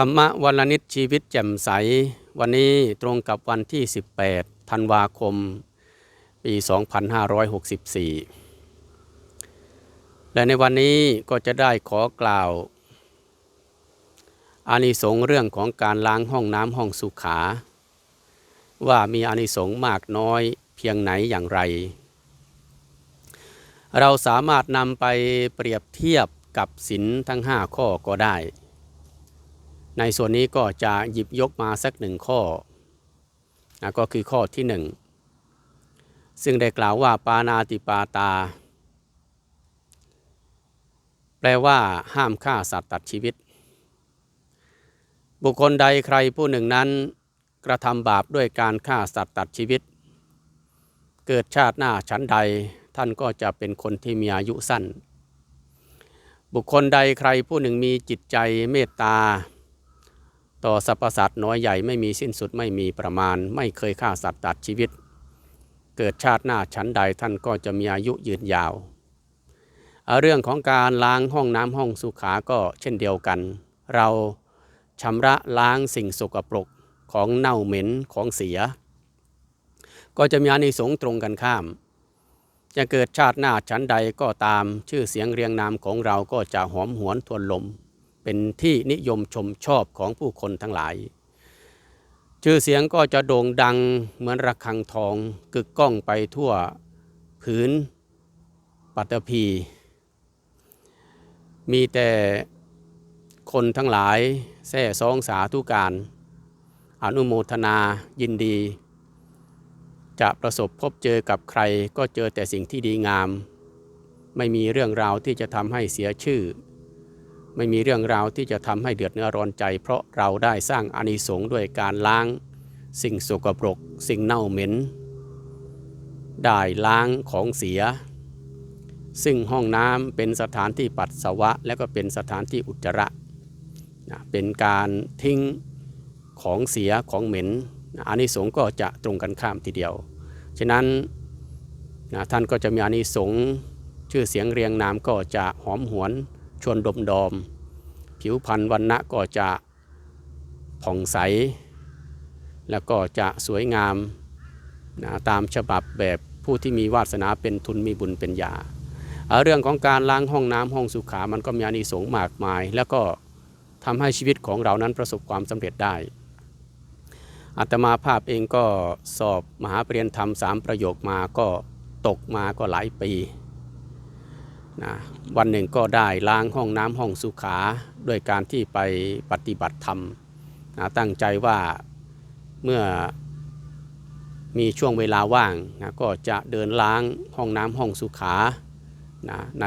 ธรรมวันละนิดชีวิตแจ่มใส วันนี้ตรงกับวันที่ 18 ธันวาคม ปี 2564 และในวันนี้ก็จะได้ขอกล่าวอานิสงส์เรื่องของการล้างห้องน้ำห้องสุขา ว่ามีอานิสงส์มากน้อยเพียงไหนอย่างไร เราสามารถนำไปเปรียบเทียบกับศีลทั้ง 5 ข้อก็ได้ ในส่วนนี้ก็จะหยิบยกมาสักหนึ่งข้อนะก็คือข้อที่หนึ่งซึ่งได้กล่าวว่าปานาติปาตา แปลว่าห้ามฆ่าสัตว์ตัดชีวิต บุคคลใดใครผู้หนึ่งนั้นกระทำบาปด้วยการฆ่าสัตว์ตัดชีวิต เกิดชาติหน้าชั้นใดท่านก็จะเป็นคนที่มีอายุสั้น บุคคลใดใครผู้หนึ่งมีจิตใจเมตตา ต่อสรรพสัตว์น้อยใหญ่ไม่มีสิ้นสุดไม่มีประมาณ ไม่เคยฆ่าสัตว์ตัดชีวิต เกิดชาติหน้าชั้นใดท่านก็จะมีอายุยืนยาวเาเรื่องของการล้างห้องน้ำห้องสุขาก็เช่นเดียวกัน เราชำระล้างสิ่งสกปรกของเน่าเหม็นของเสีย ก็จะมีอานิสงส์ตรงกันข้าม จะเกิดชาติหน้าชั้นใดก็ตามชื่อเสียงเรียงนามของเราก็จะหอมหวนทวนลม เป็นที่นิยมชมชอบของผู้คนทั้งหลาย ชื่อเสียงก็จะโด่งดังเหมือนระฆังทองกึกก้องไปทั่วผืนปัตตภีมีแต่คนทั้งหลายแท่ซองสาธุการ อนุโมทนายินดี จะประสบพบเจอกับใครก็เจอแต่สิ่งที่ดีงาม ไม่มีเรื่องราวที่จะทำให้เสียชื่อ ไม่มีเรื่องราวที่จะทำให้เดือดเนื้อร้อนใจ เพราะเราได้สร้างอานิสงส์ด้วยการล้าง สิ่งสกปรก สิ่งเน่าเหม็น ได้ล้างของเสีย ซึ่งห้องน้ำเป็นสถานที่ปัสสาวะ และก็เป็นสถานที่อุจจาระนะเป็นการทิ้งของเสียของเหม็นนะอานิสงส์ก็จะตรงกันข้ามทีเดียว ฉะนั้นนะท่านก็จะมีอานิสงส์ชื่อเสียงเรียงนามก็จะหอมหวน ชวนดมดอม ผิวพรรณวันณะก็จะผ่องใส แล้วก็จะสวยงามนะตามฉบับแบบผู้ที่มีวาสนาเป็นทุนมีบุญเป็นยาเรื่องของการล้างห้องน้ำห้องสุขา มันก็มีอานิสงส์มากมาย แล้วก็ทำให้ชีวิตของเรานั้นประสบความสำเร็จได้อาตมาภาพเองก็สอบมหาปรริญญาธรรมสามประโยคมาก็ตกมาก็หลายปี นะวันหนึ่งก็ได้ล้างห้องน้ำห้องสุขาด้วยการที่ไปปฏิบัติธรรมนะตั้งใจว่าเมื่อมีช่วงเวลาว่างนะก็จะเดินล้างห้องน้ำห้องสุขานะใน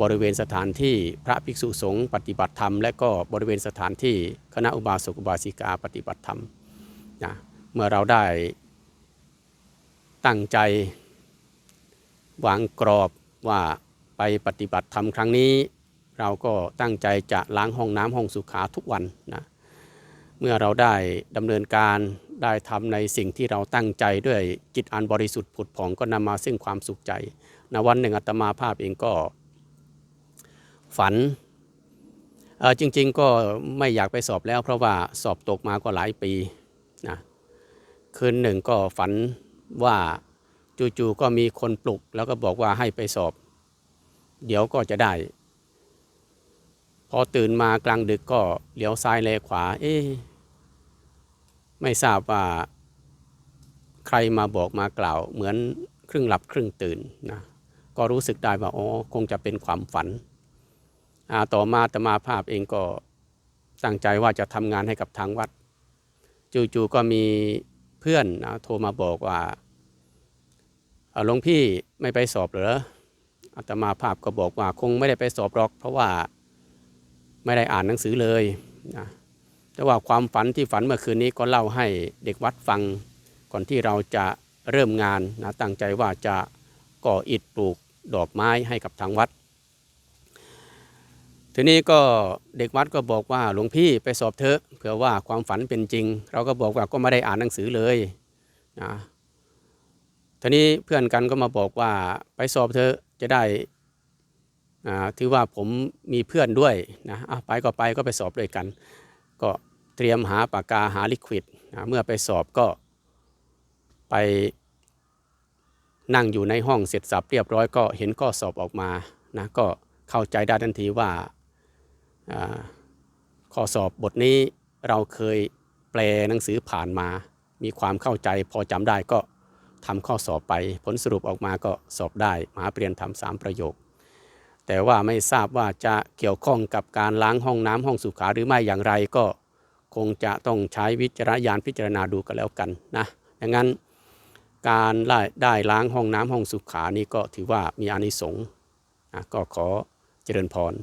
บริเวณสถานที่พระภิกษุสงฆ์ปฏิบัติธรรม และก็บริเวณสถานที่คณะอุบาสกอุบาสิกาปฏิบัติธรรมนะเมื่อเราได้ตั้งใจวางกรอบว่า ไปปฏิบัติธรรมครั้งนี้ เราก็ตั้งใจจะล้างห้องน้ำห้องสุขาทุกวันนะเมื่อเราได้ดำเนินการได้ทำในสิ่งที่เราตั้งใจด้วยจิตอันบริสุทธิ์ผุดผ่องก็นำมาซึ่งความสุขใจนะวันหนึ่งอาตมาภาพเองก็ฝันจริง ๆ ก็ไม่อยากไปสอบแล้ว เพราะว่าสอบตกมาก็หลายปีนะคืนหนึ่งก็ฝันว่าจู่ๆก็มีคนปลุก แล้วก็บอกว่าให้ไปสอบ เดี๋ยวก็จะได้ พอตื่นมากลางดึกก็เลี้ยวซ้ายเลขวา เอ๊ไม่ทราบว่า ใครมาบอกมากล่าว เหมือนครึ่งหลับครึ่งตื่นนะก็รู้สึกได้ว่าอ๋อคงจะเป็นความฝันต่อมาตมาภาพเองก็ตั้งใจว่าจะทำงานให้กับทางวัด จู่ๆก็มีเพื่อนนะโทรมาบอกว่าหลวงพี่ไม่ไปสอบเหรอ อาตมาภาพก็บอกว่าคงไม่ได้ไปสอบหรอก เพราะว่าไม่ได้อ่านหนังสือเลยนะแต่ว่าความฝันที่ฝันเมื่อคืนนี้ก็เล่าให้เด็กวัดฟังก่อนที่เราจะเริ่มงานนะตั้งใจว่าจะก่ออิฐปลูกดอกไม้ให้กับทางวัด ทีนี้ก็เด็กวัดก็บอกว่าหลวงพี่ไปสอบเถอะเผื่อว่าความฝันเป็นจริง เราก็บอกว่าก็ไม่ได้อ่านหนังสือเลยนะทีนี้เพื่อนกันก็มาบอกว่าไปสอบเถอะ จะได้ถือว่าผมมีเพื่อนด้วยนะไปก็ไปก็ไปสอบด้วยกัน ก็เตรียมหาปากกาหาลิควิดนะเมื่อไปสอบก็ไปนั่งอยู่ในห้องเสร็จสับเรียบร้อยก็เห็นข้อสอบออกมานะก็เข้าใจได้ทันทีว่าอ่าข้อสอบบทนี้เราเคยแปลหนังสือผ่านมา มีความเข้าใจพอจำได้ก็ ทำข้อสอบไป ผลสรุปออกมาก็สอบได้มหาเปลี่ยนทำสามประโยค แต่ว่าไม่ทราบว่าจะเกี่ยวข้องกับการล้างห้องน้ำห้องสุขาหรือไม่อย่างไรก็คงจะต้องใช้วิจารณญาณพิจารณาดูกันแล้วกันนะดังนั้นการได้ได้ล้างห้องน้ำห้องสุขานี่ก็ถือว่ามีอานิสงส์ก็ขอเจริญพร